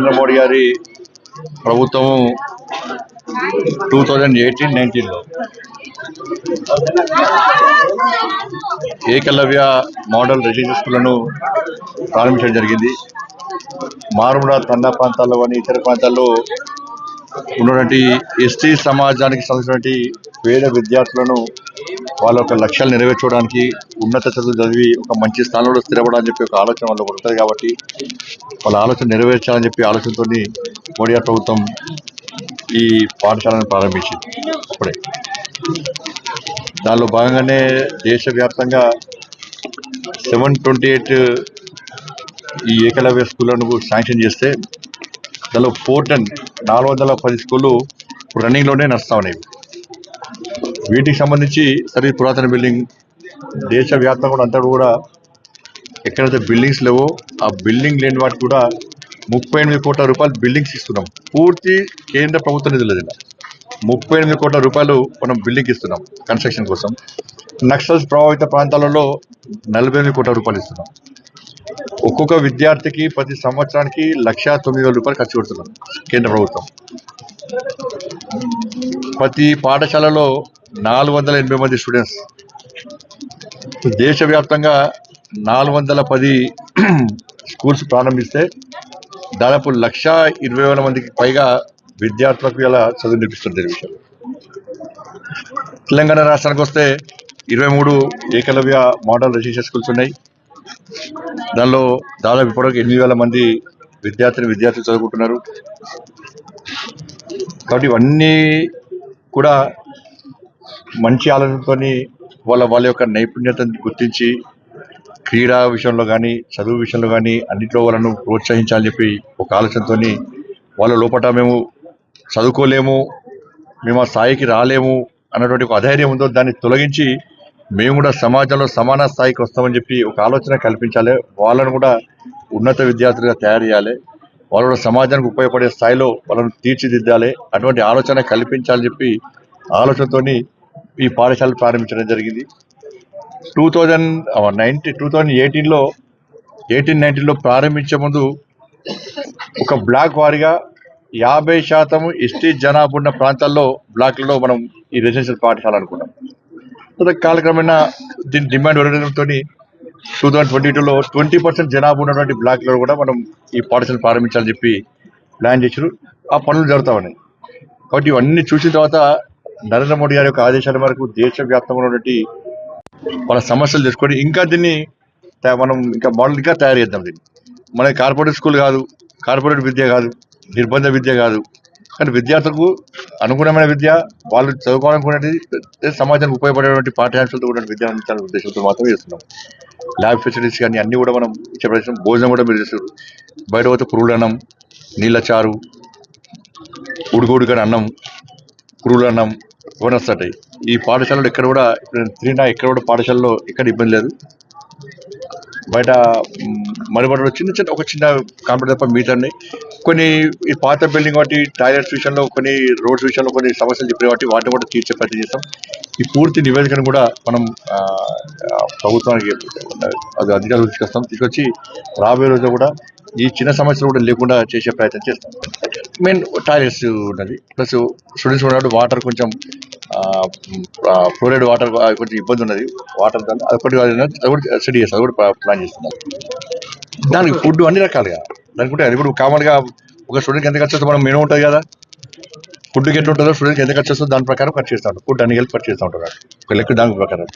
నరేంద్ర మోడీ గారి ప్రభుత్వం two thousand eighteen నైన్టీన్లో ఏకలవ్య మోడల్ రెసిడెన్షియల్ స్కూళ్ళను ప్రారంభించడం జరిగింది. మారుమూల తండా ప్రాంతాల్లో కానీ ఇతర ప్రాంతాల్లో ఉన్నటువంటి ఎస్టీ సమాజానికి సంబంధించినటువంటి పేద విద్యార్థులను వాళ్ళ యొక్క లక్ష్యాలు నెరవేర్చుకోవడానికి ఉన్నత చదువులు చదివి ఒక మంచి స్థానంలో స్థిరపడాలని చెప్పి ఒక ఆలోచన వాళ్ళకు ఉంటుంది కాబట్టి వాళ్ళ ఆలోచన నెరవేర్చాలని చెప్పి ఆలోచనతో మోడీ ప్రభుత్వం ఈ పాఠశాలను ప్రారంభించింది అప్పుడే దానిలో భాగంగానే దేశవ్యాప్తంగా సెవెన్ ట్వంటీ ఎయిట్ ఈ ఏకలవ్య స్కూళ్ళను శాంక్షన్ చేస్తే దానిలో ఫోర్ టెన్ నాలుగు వందల పది స్కూళ్ళు ఇప్పుడు రన్నింగ్లోనే నడుస్తూ ఉన్నాయి. వీటికి సంబంధించి సరే పురాతన బిల్డింగ్ దేశవ్యాప్తంగా కూడా అంతా కూడా ఎక్కడైతే బిల్డింగ్స్ లేవో ఆ బిల్డింగ్ లేని వాటికి కూడా ముప్పై ఎనిమిది కోట్ల రూపాయలు బిల్డింగ్స్ ఇస్తున్నాం. పూర్తి కేంద్ర ప్రభుత్వ నిధులు ఇది ముప్పై ఎనిమిది కోట్ల రూపాయలు మనం బిల్డింగ్ ఇస్తున్నాం కన్స్ట్రక్షన్ కోసం. నక్సల్స్ ప్రభావిత ప్రాంతాలలో నలభై ఎనిమిది కోట్ల రూపాయలు ఇస్తున్నాం. ఒక్కొక్క విద్యార్థికి ప్రతి సంవత్సరానికి లక్ష తొమ్మిది వేల రూపాయలు ఖర్చు పెడుతున్నాం కేంద్ర ప్రభుత్వం. ప్రతి పాఠశాలలో నాలుగు వందల ఎనభై మంది స్టూడెంట్స్. దేశవ్యాప్తంగా నాలుగు వందల పది స్కూల్స్ ప్రారంభిస్తే దాదాపు లక్ష ఇరవై వేల మందికి పైగా విద్యార్థులకు ఇలా చదువు నేర్పిస్తుంది విషయం. తెలంగాణ రాష్ట్రానికి వస్తే ఇరవై మూడు ఏకలవ్య మోడల్ రెసిడెన్షియల్ స్కూల్స్ ఉన్నాయి. దానిలో దాదాపు ఇప్పటివరకు ఎనిమిది వేల మంది విద్యార్థిని విద్యార్థులు చదువుకుంటున్నారు. కాబట్టి ఇవన్నీ కూడా మంచి ఆలోచనతోని వాళ్ళ వాళ్ళ యొక్క నైపుణ్యతను గుర్తించి క్రీడా విషయంలో కానీ చదువు విషయంలో కానీ అన్నింటిలో వాళ్ళను ప్రోత్సహించాలని చెప్పి ఒక ఆలోచనతో వాళ్ళ లోపల మేము చదువుకోలేము మేము ఆ స్థాయికి రాలేము అన్నటువంటి ఒక అధైర్యం ఉందో దాన్ని తొలగించి మేము కూడా సమాజంలో సమాన స్థాయికి వస్తామని చెప్పి ఒక ఆలోచన కల్పించాలి. వాళ్ళను కూడా ఉన్నత విద్యార్థులుగా తయారు చేయాలి. వాళ్ళు కూడా సమాజానికి ఉపయోగపడే స్థాయిలో వాళ్ళను తీర్చిదిద్దాలి అటువంటి ఆలోచన కల్పించాలని చెప్పి ఆలోచనతోని ఈ పాఠశాల ప్రారంభించడం జరిగింది. Two thousand ninety two thousand ఎయిటీన్లో ఎయిటీన్ నైన్టీన్లో ప్రారంభించే ముందు ఒక బ్లాక్ వారీగా యాభై శాతం ఎస్టీ జనాభా ఉన్న ప్రాంతాల్లో బ్లాక్లలో మనం ఈ రెసిడెన్షియల్ పాఠశాల అనుకున్నాం. కాలక్రమేణా దీని డిమాండ్ పెరగడంతో టూ థౌజండ్ ట్వంటీ టూలో ట్వంటీ పర్సెంట్ జనాభా ఉన్నటువంటి బ్లాక్లో కూడా మనం ఈ పాఠశాల ప్రారంభించాలని చెప్పి ప్లాన్ చేశారు ఆ పనులు జరుగుతూ ఉన్నాయి. కాబట్టి ఇవన్నీ చూసిన తర్వాత నరేంద్ర మోడీ గారి యొక్క ఆదేశాల మేరకు దేశవ్యాప్తంగా ఉన్నటువంటి వాళ్ళ సమస్యలు తెలుసుకొని ఇంకా దీన్ని మనం ఇంకా మోడల్ ఇంకా తయారు చేద్దాం దీన్ని. మన కార్పొరేట్ స్కూల్ కాదు కార్పొరేట్ విద్య కాదు నిర్బంధ విద్య కాదు. కానీ విద్యార్థులకు అనుగుణమైన విద్య వాళ్ళు చదువుకోవాలనుకునేది సమాజానికి ఉపయోగపడేటువంటి పాఠ్యాంశాలతో కూడా విద్య అందించాలనే ఉద్దేశంతో మాత్రమే చేస్తున్నాం. ల్యాబ్ ఫెసిలిటీస్ కానీ అన్నీ కూడా మనం ఇచ్చే ప్రదేశం భోజనం కూడా మీరు చేస్తారు బయట పోతే పురుగులన్నం నీళ్ళ చారు ఉడుకుడుకని అన్నం పురుగులన్నం ఓనర్స్ ఇవన్నీ ఈ పాఠశాలలో ఇక్కడ కూడా తిరిగినా ఇక్కడ కూడా పాఠశాలలో ఎక్కడ ఇబ్బంది లేదు. బయట మరుగుదొడ్లు చిన్న చిన్న ఒక చిన్న కాంపిటీ తప్ప మిగతాన్ని కొన్ని ఈ పాత బిల్డింగ్ వాటి టాయిలెట్స్ విషయంలో కొన్ని రోడ్స్ విషయంలో కొన్ని సమస్యలు చెప్పిన వాటి వాటిని కూడా తీర్చే ప్రయత్నం చేస్తాం. ఈ పూర్తి నివేదికను కూడా మనం ప్రభుత్వానికి అది అధికారులు తీసుకొస్తాం తీసుకొచ్చి రాబోయే రోజు కూడా ఈ చిన్న సమస్యలు కూడా లేకుండా చేసే ప్రయత్నం చేస్తాం. మెయిన్ టాయిలెట్స్ ఉన్నది. ప్లస్ స్టూడెంట్స్ ఉన్నప్పుడు వాటర్ కొంచెం ఫ్లోరైడ్ వాటర్ కొంచెం ఇబ్బంది ఉన్నది. వాటర్ దాన్ని అదొకటి అది కూడా స్టడీ చేస్తాం అది కూడా ప్లాన్ చేస్తున్నాం దానికి ఫుడ్ అన్ని రకాలుగా. దానికి కూడా అది కూడా కామన్గా ఒక స్టూడెంట్కి ఎంత ఖర్చు వస్తుంది మనం మెనూ ఉంటుంది కదా. ఫుడ్కి ఎట్లా ఉంటుందో స్టూడెంట్కి ఎంత ఖర్చు వస్తుందో దాని ప్రకారం ఖర్చు చేస్తూ ఉంటాం ఫుడ్ అన్ని కలిపి ఖర్చు చేస్తూ ఉంటారు ఒక లెక్క దాని ప్రకారం.